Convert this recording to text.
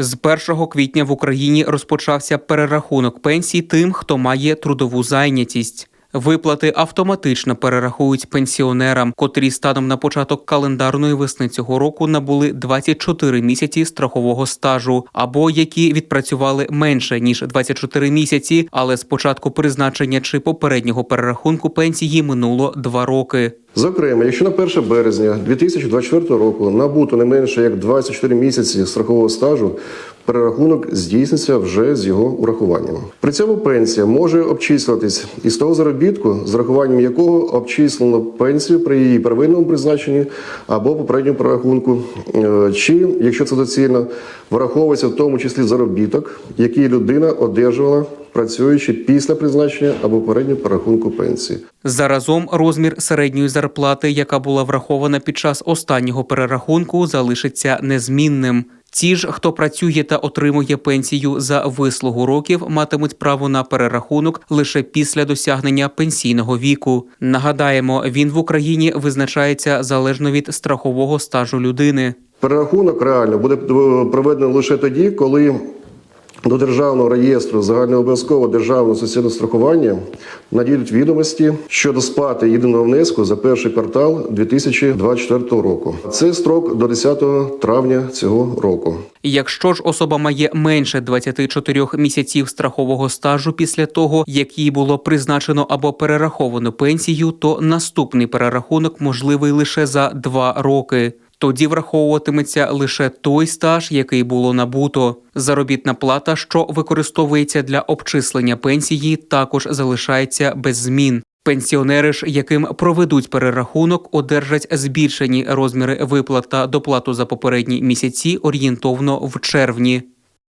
З 1 квітня в Україні розпочався перерахунок пенсій тим, хто має трудову зайнятість. Виплати автоматично перерахують пенсіонерам, котрі станом на початок календарної весни цього року набули 24 місяці страхового стажу, або які відпрацювали менше ніж 24 місяці, але з початку призначення чи попереднього перерахунку пенсії минуло 2 роки. Зокрема, якщо на 1 березня 2024 року набуто не менше як 24 місяці страхового стажу, перерахунок здійсниться вже з його урахуванням. При цьому пенсія може обчислюватись із того заробітку, з рахуванням якого обчислено пенсію при її первинному призначенні або попередньому перерахунку, Е, чи, якщо це доцільно, враховується в тому числі заробіток, який людина одержувала, працюючи після призначення або попереднього перерахунку пенсії. Заразом розмір середньої зарплати, яка була врахована під час останнього перерахунку, залишиться незмінним. Ті ж, хто працює та отримує пенсію за вислугу років, матимуть право на перерахунок лише після досягнення пенсійного віку. Нагадаємо, він в Україні визначається залежно від страхового стажу людини. Перерахунок реально буде е, проведено лише тоді, коли до державного реєстру загальнообов'язкового державного соціального страхування надійдуть відомості щодо сплати єдиного внеску за перший квартал 2024 року. Це строк до 10 травня цього року. Якщо ж особа має менше 24 місяців страхового стажу після того, як їй було призначено або перераховано пенсію, то наступний перерахунок можливий лише за 2 роки. Тоді враховуватиметься лише той стаж, який було набуто. Заробітна плата, що використовується для обчислення пенсії, також залишається без змін. Пенсіонери ж, яким проведуть перерахунок, одержать збільшені розміри виплат та доплату за попередні місяці орієнтовно в червні.